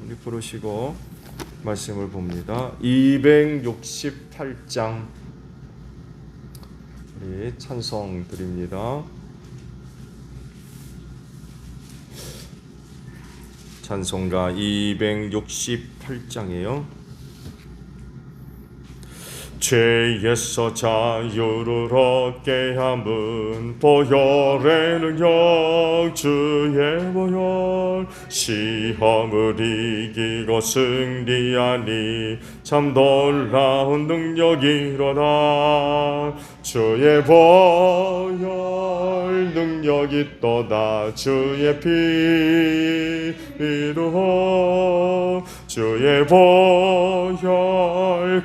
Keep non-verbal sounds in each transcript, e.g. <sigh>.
우리 부르시고 말씀을 봅니다. 268장 우리 찬송 드립니다. 찬송가 268장이에요. 죄에서 자유를 얻게 함은 보혈의 능력 주의 보혈 시험을 이기고 승리하니 참 놀라운 능력이로다 주의 보혈 능력이 또다 주의 피 이루어 주의 보혈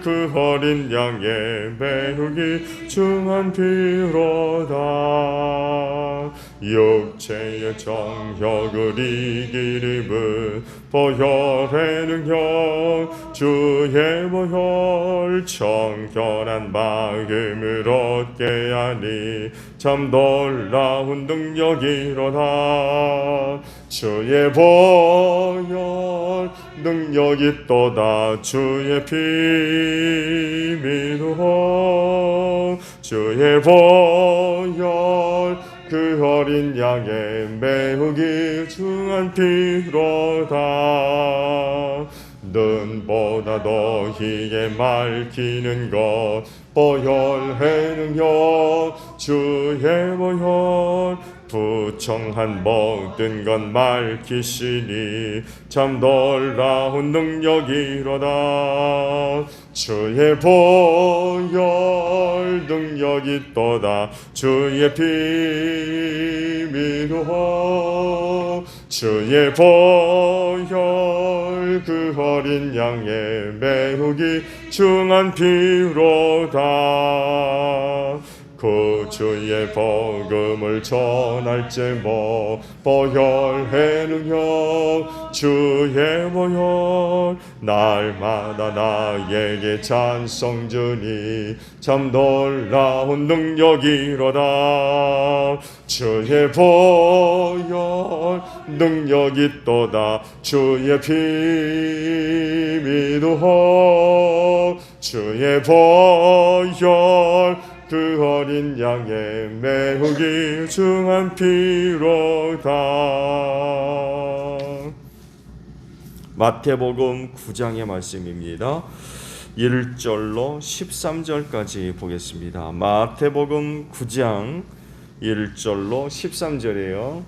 그 어린 양의 매우기 중한 피로다 육체의 정욕을 이기림은 보혈의 능력 주의 보혈 정결한 마음을 얻게 하니 참 놀라운 능력이로다 주의 보혈 능력이 또다 주의 피 미루어 주의 보혈 그 어린 양의 매우 귀중한 피로다. 눈보다 너희에 말기는 것 보혈의 능력 주의 보혈 부정한 모든 것 말기시니 참 놀라운 능력이로다. 주의 보혈 능력이 또다. 주의 피 미루어 주의 보혈 그 어린 양의 매우 귀중한 피로다 그 주의 복음을 전할 제목 보혈의 능력 주의 보혈 날마다 나에게 찬송 주니 참 놀라운 능력이로다. 주의 보혈 능력이 또다. 주의 피 미루어 주의 보혈 그 어린 양의 매우 귀중한 피로다. 마태복음 9장의 말씀입니다. 1절로 13절까지 보겠습니다. 마태복음 9장 1절로 13절이에요.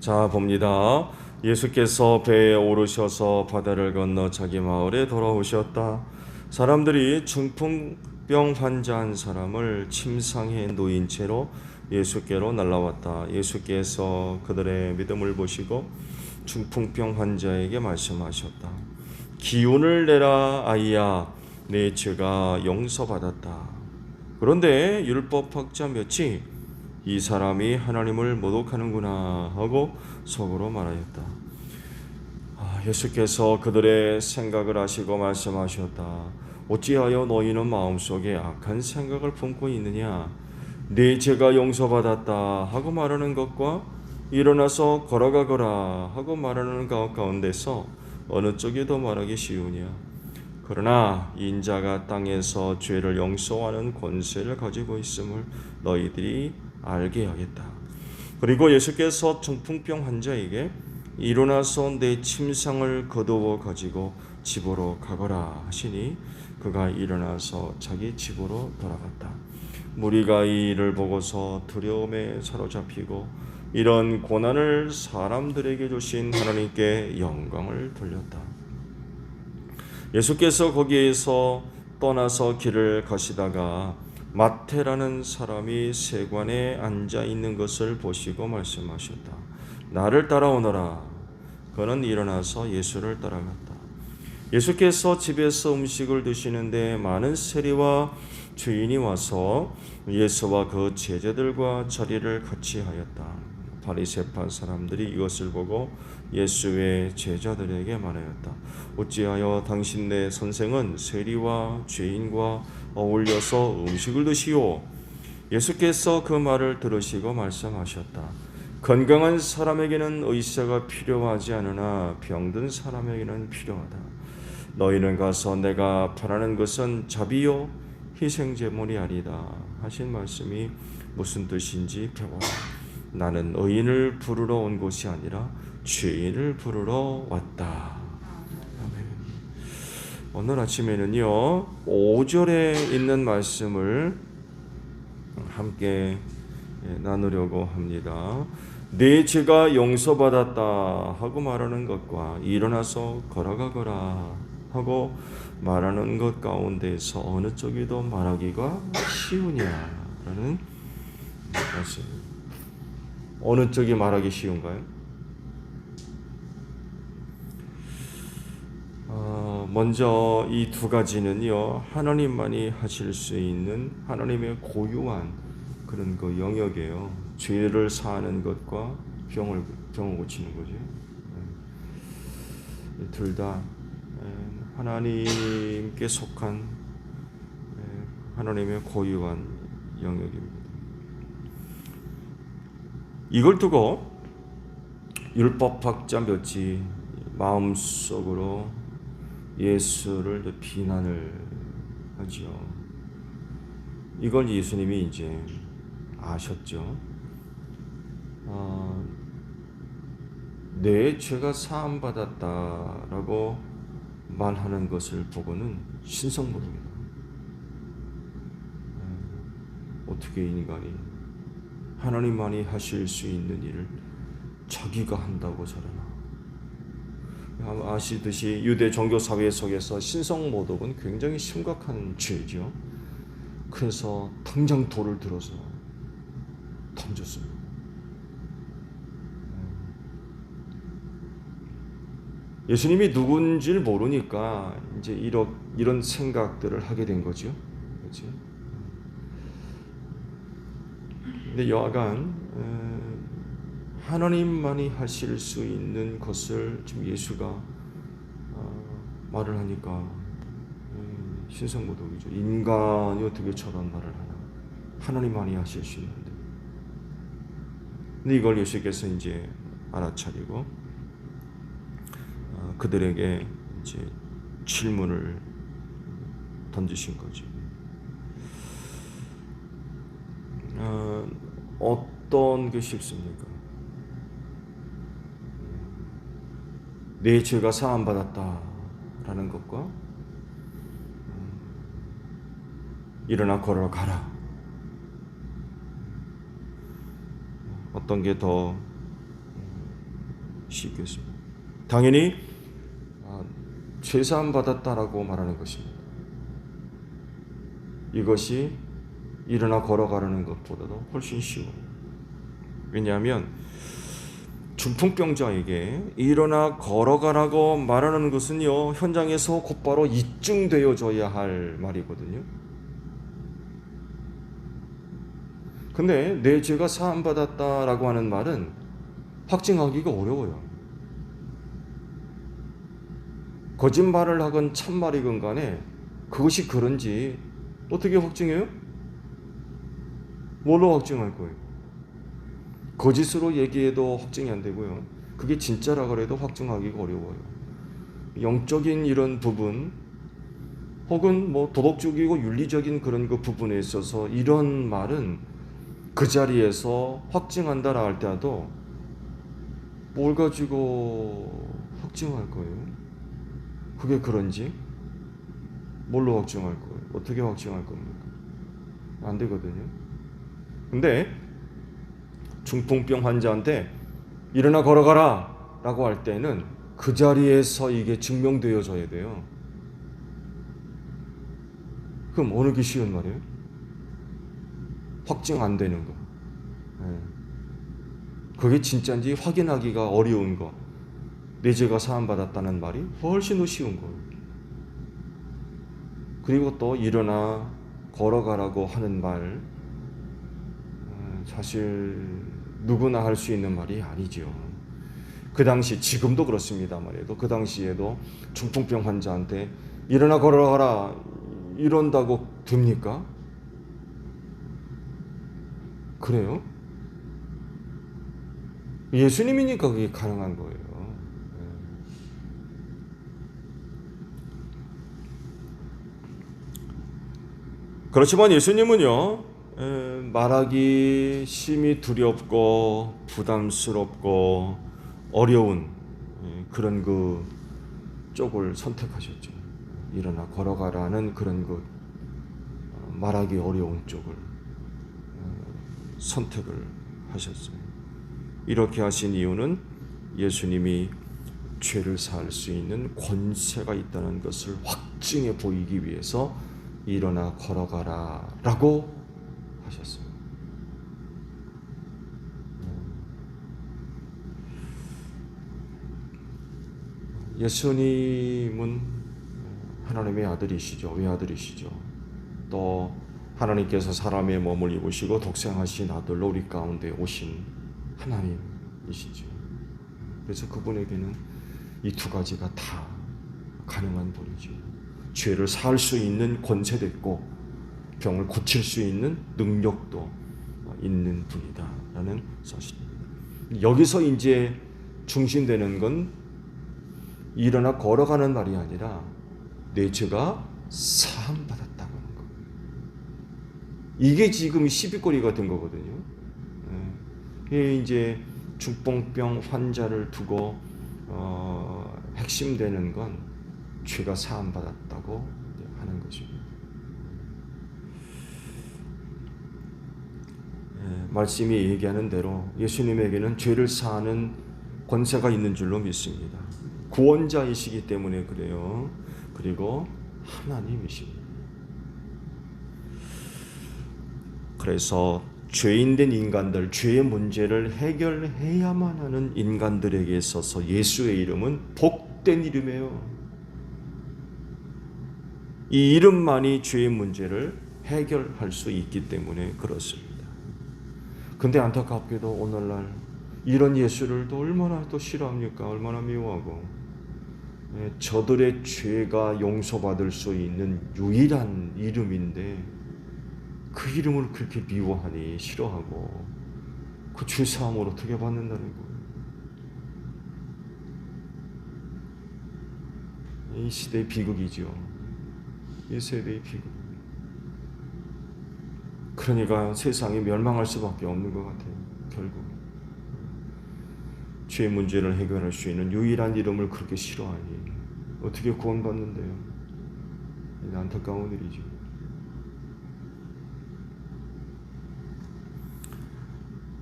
자, 봅니다. 예수께서 배에 오르셔서 바다를 건너 자기 마을에 돌아오셨다. 사람들이 중풍병 환자 한 사람을 침상에 놓인 채로 예수께로 날라왔다. 예수께서 그들의 믿음을 보시고 중풍병 환자에게 말씀하셨다. 기운을 내라 아이야 내 죄가 용서받았다. 그런데 율법학자 몇이 이 사람이 하나님을 모독하는구나 하고 속으로 말하였다. 아, 예수께서 그들의 생각을 아시고 말씀하셨다. 어찌하여 너희는 마음속에 악한 생각을 품고 있느냐? 네 죄가 용서받았다 하고 말하는 것과 일어나서 걸어가거라 하고 말하는 것 가운데서 어느 쪽이 더 말하기 쉬우냐? 그러나 인자가 땅에서 죄를 용서하는 권세를 가지고 있음을 너희들이 알게 하겠다. 그리고 예수께서 중풍병 환자에게 일어나서 내 침상을 거두어 가지고 집으로 가거라 하시니 그가 일어나서 자기 집으로 돌아갔다. 무리가 이 일을 보고서 두려움에 사로잡히고 이런 고난을 사람들에게 주신 하나님께 영광을 돌렸다. 예수께서 거기에서 떠나서 길을 가시다가 마태라는 사람이 세관에 앉아 있는 것을 보시고 말씀하셨다. 나를 따라오너라. 그는 일어나서 예수를 따라갔다. 예수께서 집에서 음식을 드시는데 많은 세리와 주인이 와서 예수와 그 제자들과 자리를 같이 하였다. 바리새파 사람들이 이것을 보고 예수의 제자들에게 말하였다. 어찌하여 당신네 선생은 세리와 죄인과 어울려서 음식을 드시오? 예수께서 그 말을 들으시고 말씀하셨다. 건강한 사람에게는 의사가 필요하지 않으나 병든 사람에게는 필요하다. 너희는 가서 내가 바라는 것은 자비요 희생 제물이 아니다 하신 말씀이 무슨 뜻인지 배워라. 나는 의인을 부르러 온 것이 아니라 죄인을 부르러 왔다. 아멘. 오늘 아침에는요 5절에 있는 말씀을 함께 예, 나누려고 합니다. 내 죄가 용서받았다 하고 말하는 것과 일어나서 걸어가거라 하고 말하는 것 가운데서 어느 쪽이 더 말하기가 쉬우냐라는 말씀. 어느 쪽이 말하기 쉬운가요? 어, 먼저 이 두 가지는요 하나님만이 하실 수 있는 하나님의 고유한 그런 그 영역이에요. 죄를 사하는 것과 병을 병을 고치는 거죠. 둘 다 하나님께 속한 에, 하나님의 고유한 영역입니다. 이걸 두고 율법학자 몇이 마음속으로 예수를 비난을 하죠. 이걸 예수님이 이제 아셨죠. 어, 내 죄가 사함 받았다라고 말하는 것을 보고는 신성모독이다. 어떻게 인간이 하나님만이 하실 수 있는 일을 자기가 한다고 저러나? 아시듯이 유대 종교 사회 속에서 신성 모독은 굉장히 심각한 죄죠. 그래서 당장 돌을 들어서 던졌습니다. 예수님이 누군지를 모르니까 이제 이런 이런 생각들을 하게 된 거죠. 그렇지? 근데 여하간 하나님만이 하실 수 있는 것을 지금 예수가 어, 말을 하니까 신성모독이죠. 인간이 어떻게 저런 말을 하나? 하나님만이 하실 수 있는데. 근데 이걸 예수께서 이제 알아차리고 어, 그들에게 이제 질문을 던지신 거죠. 어, 어떤 게 쉽습니까? 내 죄가 사함 받았다라는 것과 음, 일어나 걸어가라. 어떤 게 더 쉽겠습니까? 당연히 아, 죄사함 받았다라고 말하는 것입니다. 이것이 일어나 걸어가라는 것보다도 훨씬 쉬워요. 왜냐하면 중풍병자에게 일어나 걸어가라고 말하는 것은요 현장에서 곧바로 입증되어져야 할 말이거든요. 근데 내 죄가 사함 받았다라고 하는 말은 확증하기가 어려워요. 거짓말을 하건 참말이건 간에 그것이 그런지 어떻게 확증해요? 뭘로 확증할 거예요? 거짓으로 얘기해도 확증이 안 되고요. 그게 진짜라고 해도 확증하기가 어려워요. 영적인 이런 부분 혹은 뭐 도덕적이고 윤리적인 그런 그 부분에 있어서 이런 말은 그 자리에서 확증한다라 할 때도 뭘 가지고 확증할 거예요? 그게 그런지 뭘로 확증할 거예요? 어떻게 확증할 겁니까? 안 되거든요. 근데 중풍병 환자한테 일어나 걸어가라 라고 할 때는 그 자리에서 이게 증명되어져야 돼요. 그럼 어느 게 쉬운 말이에요? 확증 안 되는 거. 예. 그게 진짜인지 확인하기가 어려운 거. 내 죄가 사함받았다는 말이 훨씬 더 쉬운 거예요. 그리고 또 일어나 걸어가라고 하는 말, 어, 사실 누구나 할 수 있는 말이 아니죠. 그 당시 지금도 그렇습니다 말이에도 그 당시에도 중풍병 환자한테 일어나 걸어가라 이런다고 됩니까? 그래요? 예수님이니까 그게 가능한 거예요. 예. 그렇지만 예수님은요, 에, 말하기 심히 두렵고 부담스럽고 어려운 에, 그런 그 쪽을 선택하셨죠. 일어나 걸어가라는 그런 그 어, 말하기 어려운 쪽을 어, 선택을 하셨어요. 이렇게 하신 이유는 예수님이 죄를 사할 수 있는 권세가 있다는 것을 확증해 보이기 위해서 일어나 걸어가라 라고 하셨어요. 예수님은 하나님의 아들이시죠. 외아들이시죠. 또 하나님께서 사람의 몸을 입으시고 독생하신 아들로 우리 가운데 오신 하나님이시죠. 그래서 그분에게는 이 두 가지가 다 가능한 분이죠. 죄를 사할 수 있는 권세도 있고 병을 고칠 수 있는 능력도 있는 분이다라는 사실입니다. 여기서 이제 중심되는 건 일어나 걸어가는 말이 아니라 내 죄가 사함 받았다고 하는 거. 이게 지금 시비거리가 된 거거든요. 예. 이제 중풍병 환자를 두고 어, 핵심되는 건 죄가 사함 받았다고 하는 것입니다. 예, 말씀이 얘기하는 대로 예수님에게는 죄를 사하는 권세가 있는 줄로 믿습니다. 구원자이시기 때문에 그래요. 그리고 하나님이십니다. 그래서 죄인된 인간들, 죄의 문제를 해결해야만 하는 인간들에게 있어서 예수의 이름은 복된 이름이에요. 이 이름만이 죄의 문제를 해결할 수 있기 때문에 그렇습니다. 근데 안타깝게도 오늘날 이런 예수를 또 얼마나 또 싫어합니까? 얼마나 미워하고 예, 저들의 죄가 용서받을 수 있는 유일한 이름인데 그 이름을 그렇게 미워하니 싫어하고 그 죄사함을 어떻게 받는다는 거예요? 이 시대의 비극이죠. 이 세대의 비극. 그러니까 세상이 멸망할 수밖에 없는 것 같아요. 결국 죄 문제를 해결할 수 있는 유일한 이름을 그렇게 싫어하니 어떻게 구원받는데요? 안타까운 일이죠.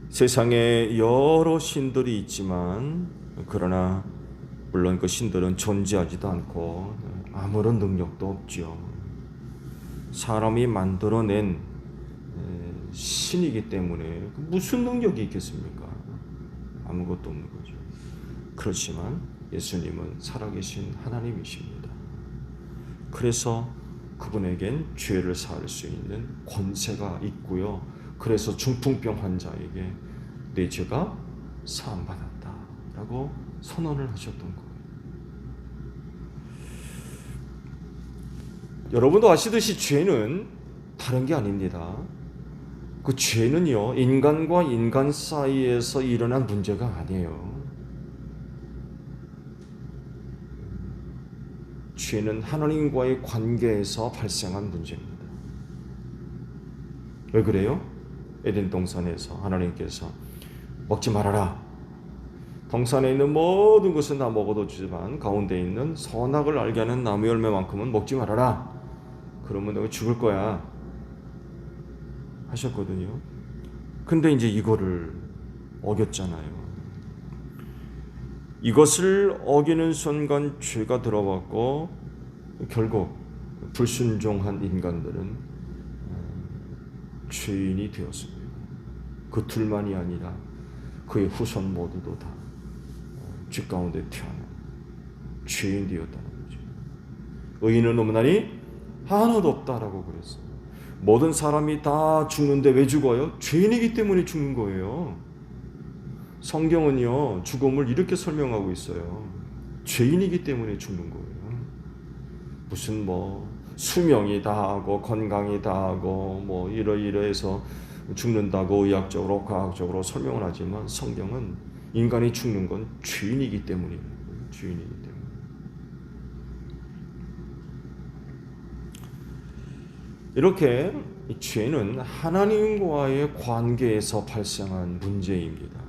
세상에 여러 신들이 있지만 그러나 물론 그 신들은 존재하지도 않고 아무런 능력도 없죠. 사람이 만들어낸 신이기 때문에 무슨 능력이 있겠습니까? 아무것도 없는 거죠. 그렇지만 예수님은 살아계신 하나님이십니다. 그래서 그분에겐 죄를 사할 수 있는 권세가 있고요. 그래서 중풍병 환자에게 내 죄가 사함받았다라고 선언을 하셨던 거예요. 여러분도 아시듯이 죄는 다른 게 아닙니다. 그 죄는요, 인간과 인간 사이에서 일어난 문제가 아니에요. 죄는 하나님과의 관계에서 발생한 문제입니다. 왜 그래요? 에덴 동산에서 하나님께서 먹지 말아라. 동산에 있는 모든 것은 다 먹어도 주지만 가운데 있는 선악을 알게 하는 나무 열매만큼은 먹지 말아라. 그러면 너가 죽을 거야. 하셨거든요. 근데 이제 이거를 어겼잖아요. 이것을 어기는 순간 죄가 들어왔고 결국 불순종한 인간들은 어, 죄인이 되었습니다. 그 둘만이 아니라 그의 후손 모두도 다 어, 죄 가운데 태어난 죄인 되었다는 거죠. 의인은 없나니 하나도 없다라고 그랬어요. 모든 사람이 다 죽는데 왜 죽어요? 죄인이기 때문에 죽는 거예요. 성경은요, 죽음을 이렇게 설명하고 있어요. 죄인이기 때문에 죽는 거예요. 무슨 뭐, 수명이 다하고, 건강이 다하고, 뭐, 이러이러해서 죽는다고 의학적으로, 과학적으로 설명을 하지만 성경은 인간이 죽는 건 죄인이기 때문이에요. 죄인이기 때문에. 이렇게 이 죄는 하나님과의 관계에서 발생한 문제입니다.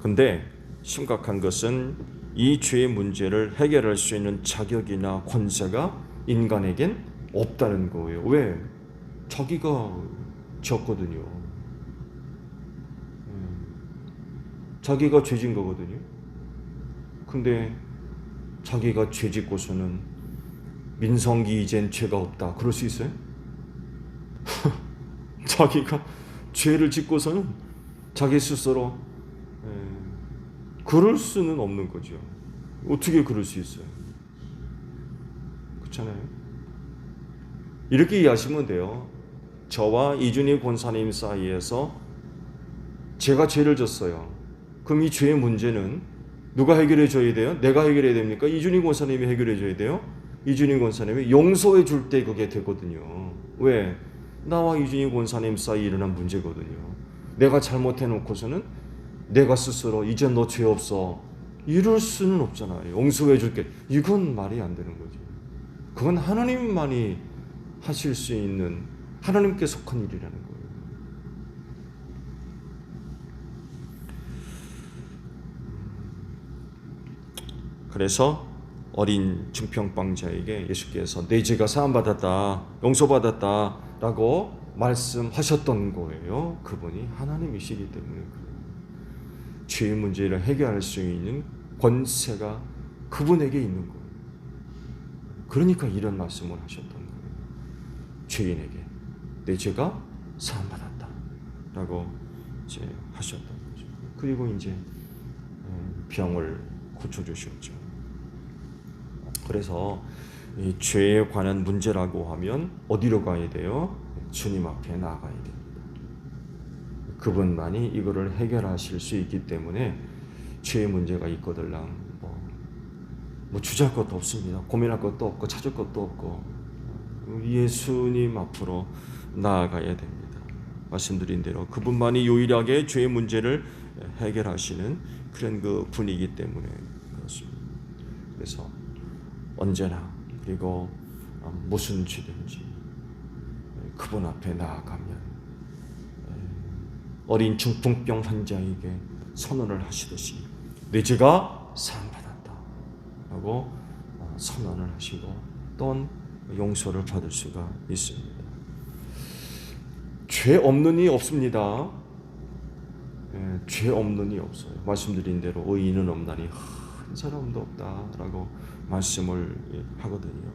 근데 심각한 것은 이 죄의 문제를 해결할 수 있는 자격이나 권세가 인간에겐 없다는 거예요. 왜? 자기가 졌거든요. 음, 자기가 죄진 거거든요. 근데 자기가 죄 짓고서는 민성기 이젠 죄가 없다. 그럴 수 있어요? <laughs> 자기가 죄를 짓고서는 자기 스스로 에, 그럴 수는 없는 거죠. 어떻게 그럴 수 있어요? 그렇잖아요. 이렇게 이해하시면 돼요. 저와 이준희 권사님 사이에서 제가 죄를 졌어요. 그럼 이 죄의 문제는 누가 해결해 줘야 돼요? 내가 해결해야 됩니까? 이준희 권사님이 해결해 줘야 돼요? 이준희 권사님이 용서해 줄 때 그게 되거든요. 왜? 나와 이준희 권사님 사이 일어난 문제거든요. 내가 잘못해 놓고서는 내가 스스로 이제 너 죄 없어 이럴 수는 없잖아요. 용서해 줄게. 이건 말이 안 되는 거죠. 그건 하나님만이 하실 수 있는 하나님께 속한 일이라는 거예요. 그래서 어린 증평방자에게 예수께서 내 죄가 사함받았다, 용서받았다 라고 말씀하셨던 거예요. 그분이 하나님이시기 때문에. 죄의 문제를 해결할 수 있는 권세가 그분에게 있는 거예요. 그러니까 이런 말씀을 하셨던 거예요. 죄인에게 내 죄가 사함받았다 라고 이제 하셨던 거죠. 그리고 이제 병을 고쳐주셨죠. 그래서 이 죄에 관한 문제라고 하면 어디로 가야 돼요? 주님 앞에 나가야 됩니다. 그분만이 이거를 해결하실 수 있기 때문에 죄의 문제가 있거들랑 뭐, 뭐 주저할 것도 없습니다. 고민할 것도 없고 찾을 것도 없고 예수님 앞으로 나아가야 됩니다. 말씀드린 대로 그분만이 유일하게 죄의 문제를 해결하시는 그런 그 분이기 때문에 그렇습니다. 그래서 언제나 그리고 무슨 죄든지 그분 앞에 나아가면 어린 중풍병 환자에게 선언을 하시듯이 내 죄가 사함받았다 하고 선언을 하시고 또는 용서를 받을 수가 있습니다. 죄 없는 이 없습니다. 예, 죄 없는 이 없어요. 말씀드린 대로 의인은 없나니 한 사람도 없다라고 말씀을 하거든요.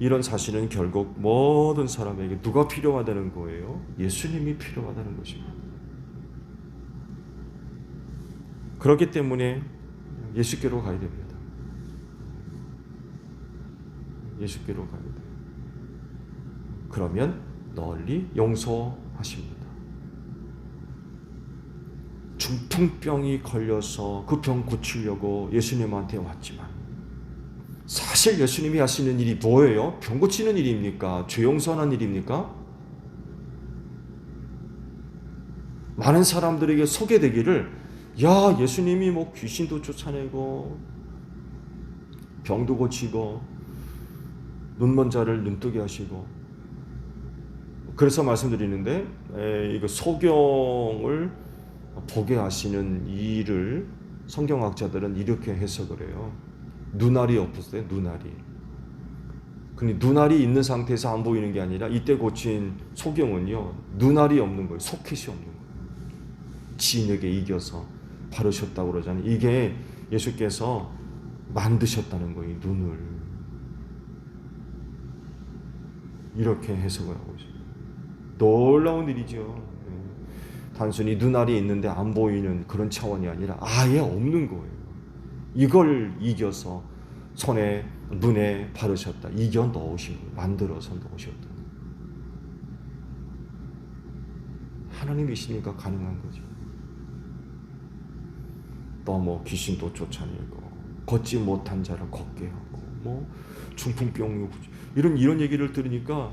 이런 사실은 결국 모든 사람에게 누가 필요하다는 거예요? 예수님이 필요하다는 것입니다. 그렇기 때문에 예수께로 가야 됩니다. 예수께로 가야 돼요. 그러면 널리 용서하십니다. 중풍병이 걸려서 그 병 고치려고 예수님한테 왔지만 사실 예수님이 하시는 일이 뭐예요? 병 고치는 일입니까? 죄 용서하는 일입니까? 많은 사람들에게 소개되기를 야 예수님이 뭐 귀신도 쫓아내고 병도 고치고 눈먼 자를 눈뜨게 하시고 그래서 말씀드리는데 에, 이거 소경을 보게 하시는 일을 성경학자들은 이렇게 해석을 해요. 눈알이 없었어요. 눈알이. 근데 눈알이 있는 상태에서 안 보이는 게 아니라 이때 고친 소경은요 눈알이 없는 거예요. 소켓이 없는 거예요. 진에게 이겨서 바르셨다고 그러잖아요. 이게 예수께서 만드셨다는 거예요. 눈을 이렇게 해석을 하고 있어요. 놀라운 일이죠. 예. 단순히 눈알이 있는데 안 보이는 그런 차원이 아니라 아예 없는 거예요. 이걸 이겨서 손에 눈에 바르셨다. 이겨 넣으신 거예요. 만들어서 넣으셨다. 하나님이시니까 가능한 거죠. 또 뭐 귀신도 쫓아내고 걷지 못한 자를 걷게 하고 뭐 중풍병 이런 이런 얘기를 들으니까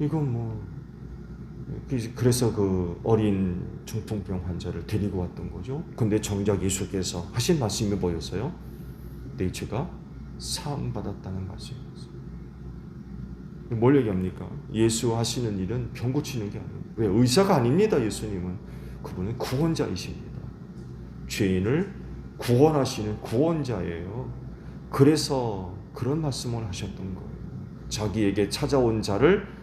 이건 뭐 그래서 그 어린 중풍병 환자를 데리고 왔던 거죠. 근데 정작 예수께서 하신 말씀이 뭐였어요? 네이처가 사함 받았다는 말씀이었어요. 뭘 얘기합니까? 예수 하시는 일은 병 고치는 게 아니에요. 왜 의사가 아닙니다. 예수님은 그분은 구원자이십니다. 죄인을 구원하시는 구원자예요. 그래서 그런 말씀을 하셨던 거예요. 자기에게 찾아온 자를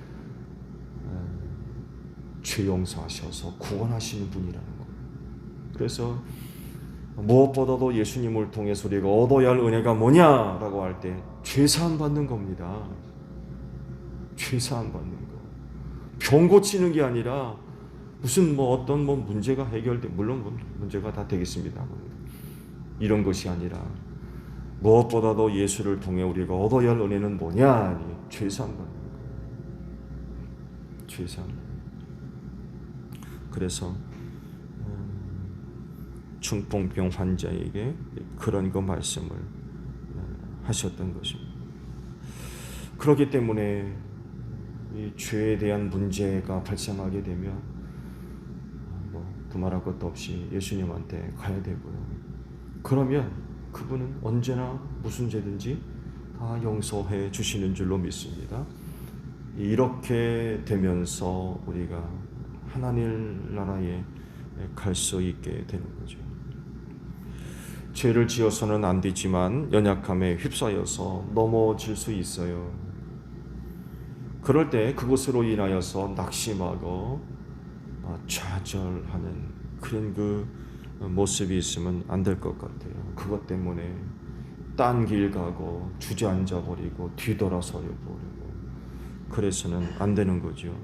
죄 용서하셔서 구원하시는 분이라는 거예요. 그래서 무엇보다도 예수님을 통해서 우리가 얻어야 할 은혜가 뭐냐라고 할 때 죄사함 받는 겁니다. 죄사함 받는 거. 병 고치는 게 아니라 무슨 뭐 어떤 뭐 문제가 해결돼 물론 뭐 문제가 다 되겠습니다. 이런 것이 아니라 무엇보다도 예수를 통해 우리가 얻어야 할 은혜는 뭐냐? 죄사함 받는 거. 죄사함. 그래서 음, 중풍병 환자에게 그런 거 말씀을 하셨던 것입니다. 그렇기 때문에 이 죄에 대한 문제가 발생하게 되면 뭐 두말할 것도 없이 예수님한테 가야 되고요. 그러면 그분은 언제나 무슨 죄든지 다 용서해 주시는 줄로 믿습니다. 이렇게 되면서 우리가 하나님 나라에 갈 수 있게 되는 거죠. 죄를 지어서는 안 되지만 연약함에 휩싸여서 넘어질 수 있어요. 그럴 때 그것으로 인하여서 낙심하고 아, 좌절하는 그런 그 모습이 있으면 안 될 것 같아요. 그것 때문에 딴 길 가고 주저앉아 버리고 뒤돌아서 버리고 그래서는 안 되는 거죠.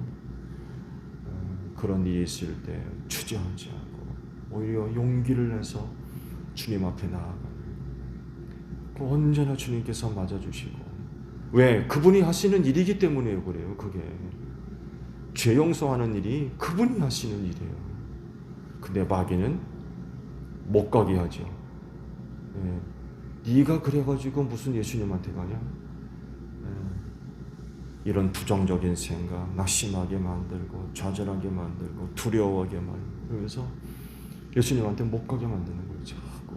어, 그런 일이 있을 때 주저앉지 않고 오히려 용기를 내서 주님 앞에 나아가는 그 언제나 주님께서 맞아주시고 왜 그분이 하시는 일이기 때문에 그래요. 그게 죄 용서하는 일이 그분이 하시는 일이에요. 근데 마귀는 못 가게 하죠. 예. 네가 그래가지고 무슨 예수님한테 가냐? 예. 이런 부정적인 생각, 낙심하게 만들고 좌절하게 만들고 두려워하게 만들고 그래서 예수님한테 못 가게 만드는 거예요. 자꾸.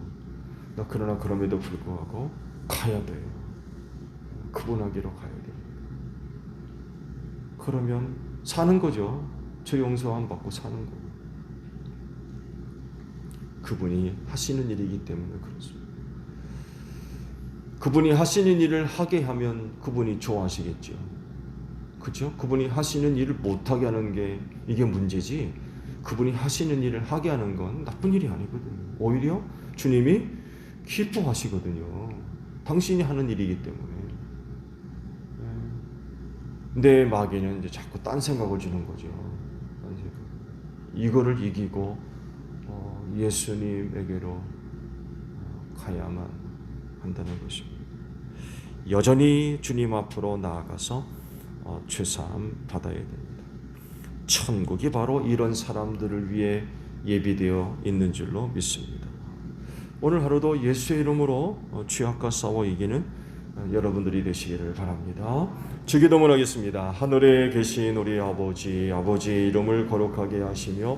나 그러나 그럼에도 불구하고 가야 돼요. 그분에게로 가야 돼요. 그러면 사는 거죠. 죄 용서함 받고 사는 거. 그분이 하시는 일이기 때문에 그렇습니다. 그분이 하시는 일을 하게 하면 그분이 좋아하시겠죠. 그죠? 그분이 하시는 일을 못하게 하는 게 이게 문제지. 그분이 하시는 일을 하게 하는 건 나쁜 일이 아니거든요. 오히려 주님이 기뻐하시거든요. 당신이 하는 일이기 때문에. 내 마귀는 이제 자꾸 딴 생각을 주는 거죠. 이거를 이기고 어, 예수님에게로 어, 가야만 한다는 것입니다. 여전히 주님 앞으로 나아가서 어, 죄사함 받아야 됩니다. 천국이 바로 이런 사람들을 위해 예비되어 있는 줄로 믿습니다. 오늘 하루도 예수의 이름으로 어, 죄악과 싸워 이기는 어, 여러분들이 되시기를 바랍니다. 주기도문 하겠습니다. 하늘에 계신 우리 아버지, 아버지의 이름을 거룩하게 하시며